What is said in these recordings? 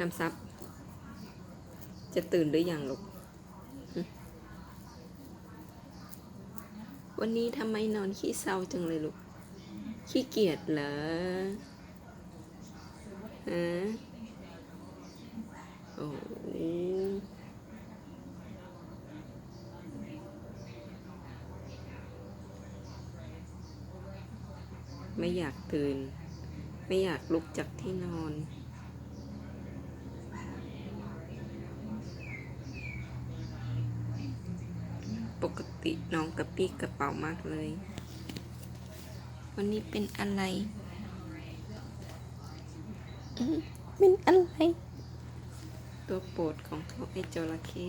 น้ำซับ จะตื่นหรือยังลูก วันนี้ทำไมนอนขี้เศร้าจังเลยลูก ขี้เกียจเหรอฮะโอ้ไม่อยากตื่น ไม่อยากลุกจากที่นอน ปกติน้องกระปี้กระเป๋ามากเลย วันนี้เป็นอะไรอื้อเป็นอะไร ตัวโปรดของเขาไอ้จระเข้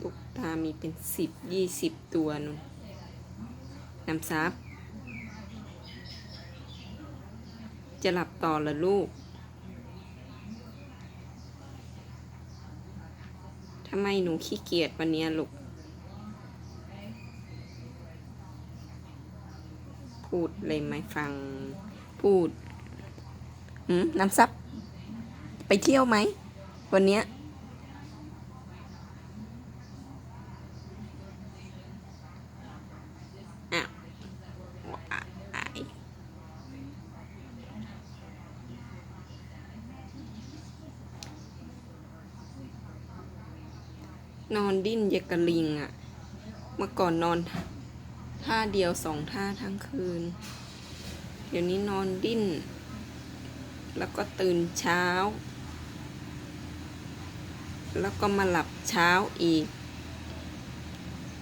ตุกตามีเป็นสิบยี่สิบตัวนุ่นน้ำซับจะหลับต่อเหรอลูก ทำไมหนูขี้เกียจวันนี้ลูก พูดเลยไหมฟัง พูดหืมน้ำซับ ไปเที่ยวไหม วันเนี้ยอ้าวอ้าย นอนดิ้นเยากะลิงอะ่ะเมื่อก่อนนอนท่าเดียวสองท่าทั้งคืน เดี๋ยวนี้นอนดิ้น แล้วก็ตื่นเช้า แล้วก็มาหลับเช้าอีก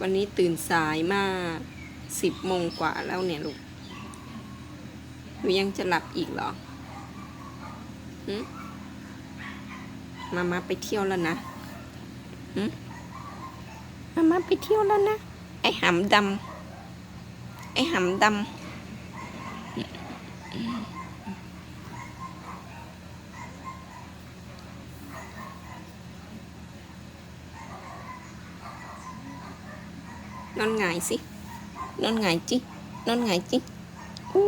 วันนี้ตื่นสายมากสิบโมงกว่าแล้วเนี่ยลูกหนูยังจะหลับอีกเหรอหมามาไปเที่ยวแล้วนะหึ มามาไปเที่ยวแล้วนะ ไอหำดำไอหำดำนอนหงายสินอนหงายจินอนหงายจิอู้